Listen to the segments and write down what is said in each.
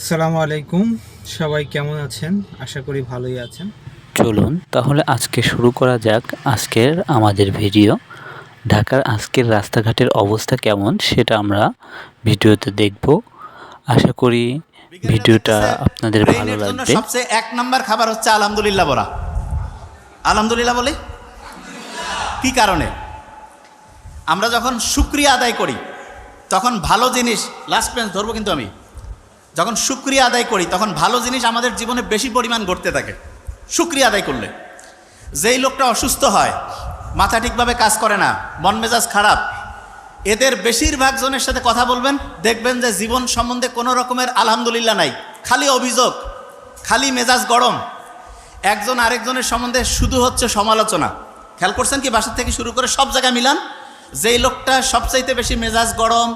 আসসালামু আলাইকুম। সবাই কেমন আছেন? আশা করি ভালোই আছেন। চলুন তাহলে আজকে শুরু করা যাক আজকের আমাদের ভিডিও। ঢাকার আজকের রাস্তাঘাটের অবস্থা কেমন সেটা আমরা ভিডিওতে দেখব। আশা করি ভিডিওটা আপনাদের ভালো লাগবে। সবচেয়ে এক নম্বর খাবার হচ্ছে আলহামদুলিল্লাহ বলা আলহামদুলিল্লাহ বলি? কি কারণে? আমরা যখন শুক্রিয়া আদায় করি তখন ভালো জিনিস লাস্ট পেন্স ধরবো কিন্তু আমি। যখন শুক্রিয়া আদায় করি, তখন ভালো জিনিস আমাদের জীবনে বেশি পরিমাণ ঘটতে থাকে। শুক্রিয়া আদায় করলে। যেই লোকটা অসুস্থ হয়, মাথা ঠিকভাবে কাজ করে না, মন মেজাজ খারাপ, এদের বেশিরভাগ জনের সাথে কথা বলবেন, দেখবেন যে জীবন সম্বন্ধে কোনো রকমের আলহামদুলিল্লাহ নাই। খালি অভিযোগ, খালি মেজাজ গরম। একজন আরেকজনের সম্বন্ধে শুধু হচ্ছে সমালোচনা। খেয়াল করছেন কি বাসা থেকে শুরু করে সব জায়গায় মিলান? যেই লোকটা সবচাইতে বেশি মেজাজ গরম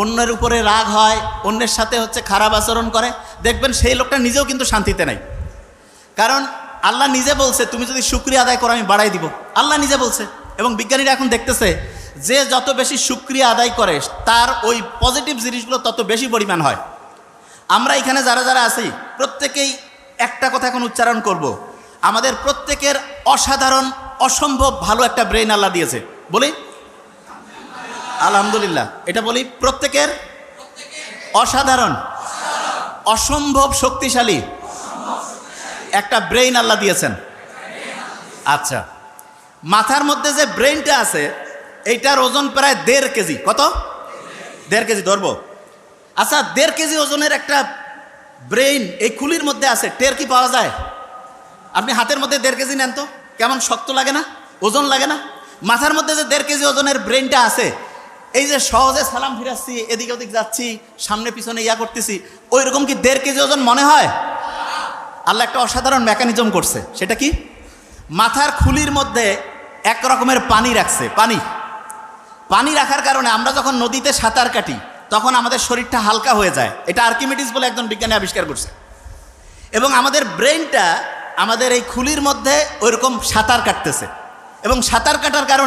অন্যের উপরে রাগ হয়, অন্যের সাথে হচ্ছে খারাপ আচরণ করে। দেখবেন সেই লোকটা নিজেও কিন্তু শান্তিতে নাই। কারণ আল্লাহ নিজে বলছে, তুমি যদি শুক্রিয়া আদায় করো, আমি বাড়াই দিব। আল্লাহ নিজে বলছে। এবং বিজ্ঞানীরা এখন দেখতেছে, যে যত বেশি শুক্রিয়া আদায় করে, তার ওই পজিটিভ জিনিসগুলো তত বেশি পরিমাণ হয়। আমরা এখানে যারা যারা আছি, প্রত্যেকেই একটা কথা এখন উচ্চারণ করব। আমাদের প্রত্যেকের অসাধারণ, অসম্ভব ভালো একটা ব্রেন আল্লাহ দিয়েছে। বলি? আলহামদুলিল্লাহ। এটা বলি প্রত্যেকের অসাধারণ, অসম্ভব শক্তিশালী একটা ব্রেইন আল্লাহ দিয়েছেন। আচ্ছা মাথার মধ্যে যে ব্রেইনটা আছে, এইটার ওজন প্রায় দেড় কেজি। কত? দেড় কেজি, ধরবো। আচ্ছা দেড় কেজি ওজনের একটা ব্রেইন এই খুলির মধ্যে আছে, টের কি পাওয়া যায়? আপনি হাতের মধ্যে দেড় কেজি নেন তো, কেমন শক্ত লাগে না? ওজন লাগে না? মাথার মধ্যে যে দেড় কেজি ওজনের ব্রেনটা আছে এই যে সহজে সালাম ফিরাচ্ছি, এদিকে ওদিক যাচ্ছি, সামনে পিছনে ইয়া করতেছি ওই রকম কি দেড় কেজি ওজন মনে হয়? আল্লাহ একটা অসাধারণ মেকানিজম করছে। সেটা কি? মাথার খুলির মধ্যে এক রকমের পানি রাখছে। পানি। পানি রাখার কারণে আমরা যখন নদীতে সাঁতার কাটি, তখন আমাদের শরীরটা হালকা হয়ে যায়। এটা আর্কিমিডিস বলে একজন বিজ্ঞানী আবিষ্কার করছে। এবং আমাদের ব্রেনটা আমাদের এই খুলির মধ্যে ওইরকম সাঁতার কাটতেছে। এবং সাঁতার কাটার কারণে